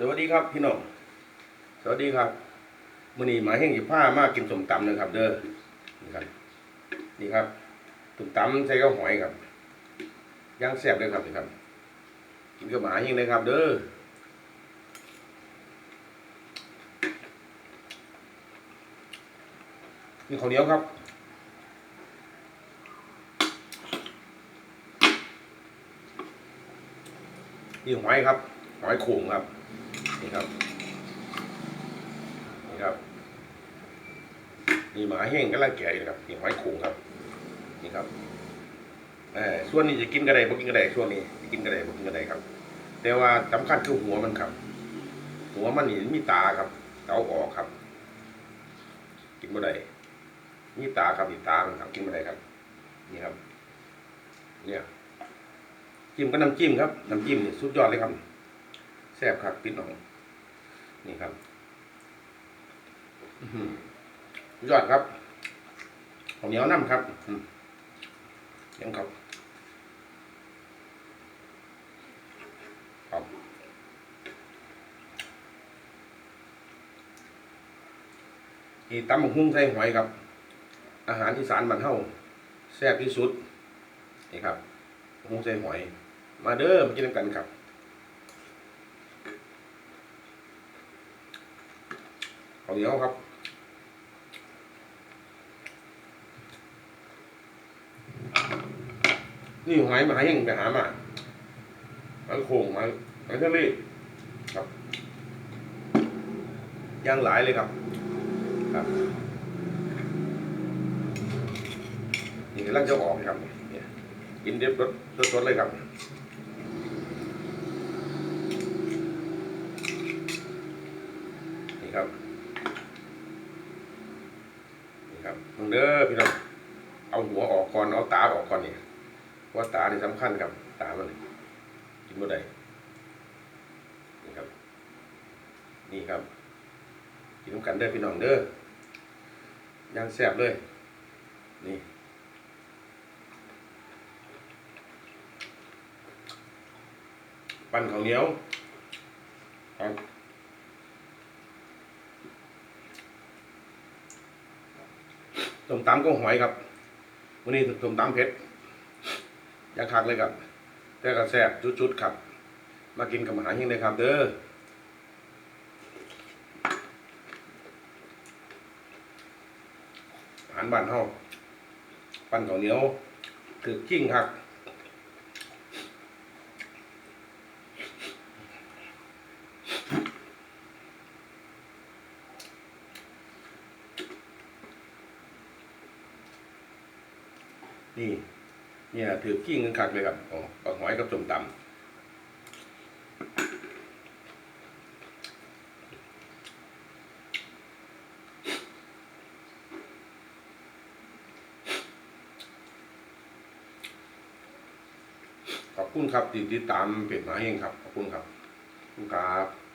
สวัสดีครับพี่น้อง สวัสดีครับมื้อนี้หมาแห้งสิบผ้ามากกินสมตำนะครับ เด้อ นี่ครับ นี่ครับส้มตำใส่ข้าวหอยครับย่างแซ่บเลยครับนี่ครับ กินกับหมาแห้งเลยครับ เด้อนี่ข้าวเหนียวครับนี่หอยครับ หอยโข่งครับ นี่ครับ นี่ครับ นี่หมาแห้งกำลังแก่อยู่ครับนี่หอยโข่งครับ นี่ครับเออส่วนนี้จะกินกระไดบ่กินกระไดช่วงนี้จะกินกระไดบ่กินกระไดครับ แต่ว่าสำคัญคือหัวมันครับ หัวมันนี่มีตาครับเอาออกครับ กินบ่ได้มีตาครับมีตามันครับกินบ่ได้ครับ นี่ครับ เนี่ยจิ้มก็น้ำจิ้มครับน้ำจิ้มนี่สุดยอดเลยครับแซ่บครับพี่น้อง นี่ครับยอดครับข้าวเหนียวน้ำครับยังครับครับอีตำบักหุ่งใส่หอยครับ อาหารอีสานบ้านเฮาแซ่บที่สุดนี่ครับหุ่งใส่หอย มาเด้อมากินกันครับ ข้าวเหนียวครับนี่หอยมาหายังไปหามาหอยโข่งหอยหอยทะเลครับย่างหลายเลยครับ ครับนี่กำลังจะออกครับเนี่ยกินเด็บรสสดๆเลยครับนี่ครับ ครับมึงเด้อพี่น้องเอาหัวออกก่อนเอาตาออกก่อนเนี่เพราะว่าตานี่สำคัญครับ ตามันกินบ่ได้นี่ครับ นี่ครับ กินน้ำกันเด้อพี่น้องเด้อย่างแซ่บเลย นี่ปั้นข้าวเหนียวครับ ส้มตำก็หอยครับวันนี้ส้มตำเผ็ดอยาคักเลยครับ แต่ก็แซ่บจุดๆครับ มากินกับอาหารยิ่งเลยครับ เด้ออาหารบ้านเฮาปั้นข้าวเหนียวคือกิ้งครับ นี่เนี่ยถือกิ้งกันคักเลยครับอ๋อเอาหอยกับส้มตำขอบคุณครับที่ติดตามเพจหมาเองครับ ขอบคุณครับขอบคุณครับ